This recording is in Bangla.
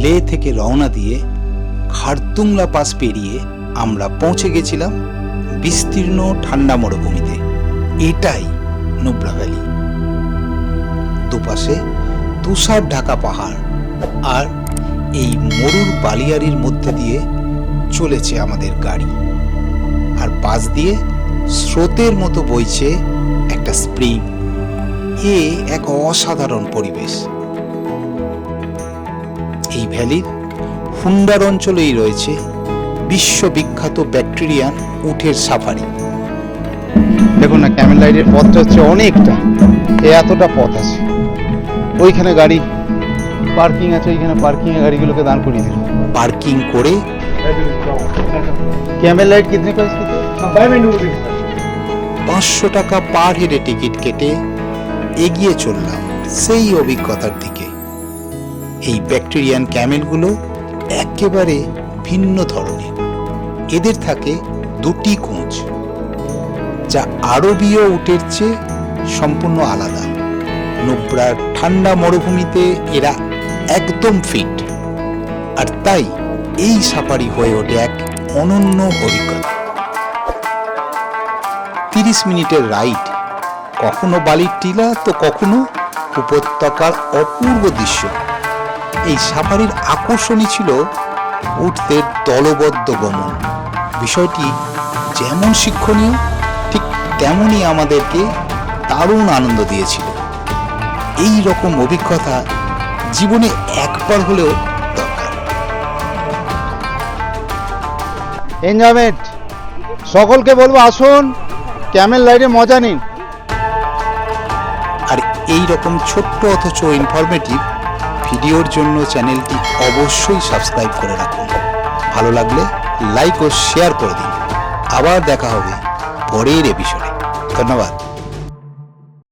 লে থেকে রওনা দিয়ে খারতুংলা পাস পেরিয়ে আমরা পৌঁছে গেছিলাম বিস্তীর্ণ ঠান্ডা মরুভূমিতে। এটাই নুব্রা ভ্যালি। দুপাশে তুষার ঢাকা পাহাড় আর এই মরুর বালিয়ারির মধ্যে দিয়ে চলেছে আমাদের গাড়ি। আর পাশ দিয়ে স্রোতের মতো বইছে একটা স্প্রিং। এ এক অসাধারণ পরিবেশ। ভ্যালির হুন্ডার অঞ্চলেই রয়েছে বিশ্ববিখ্যাত ব্যাকটেরিয়ান উটের সাফারি দেখুন না ক্যামেল রাইডের পথটা হচ্ছে অনেকটা এ এতটা পথ আছে ওইখানে গাড়ি পার্কিং আছে ওইখানে পার্কিং এ গাড়িগুলোকে দাঁড় করিয়ে দিল পার্কিং করে ক্যামেল রাইড কিতনে पैसे की পাঁচশো টাকা পার হেডে টিকিট কেটে এগিয়ে চললাম সেই অভিজ্ঞতার দিকে এই ব্যাকটেরিয়ান ক্যামেলগুলো একেবারে ভিন্ন ধরনের। এদের থাকে দুটি কোঁচ যা আরবীয় উটের চেয়ে সম্পূর্ণ আলাদা। নুব্রার ঠান্ডা মরুভূমিতে এরা একদম ফিট, আর তাই এই সাফারি হয়ে ওঠে এক অনন্য অভিজ্ঞতা। তিরিশ মিনিটের রাইড, কখনো বালির টিলা তো কখনো উপত্যকার অপূর্ব দৃশ্য। এই সাফারির আকর্ষণই ছিল উঠদের দলবদ্ধ গমন। বিষয়টি যেমন শিক্ষণীয় ঠিক তেমনই আমাদেরকে দারুণ আনন্দ দিয়েছিল। এই রকম অভিজ্ঞতা জীবনে একবার হলেও দরকার। এনজয়মেন্ট সকলকে বলব আসুন ক্যামেল রাইডে মজা নিন। আর এই রকম ছোট্ট অথচ ইনফরমেটিভ ভিডিওর জন্য চ্যানেলটি অবশ্যই সাবস্ক্রাইব করে রাখুন। ভালো লাগলে লাইক ও শেয়ার করে দিন। আবার দেখা হবে পরের এপিসোডে। ধন্যবাদ।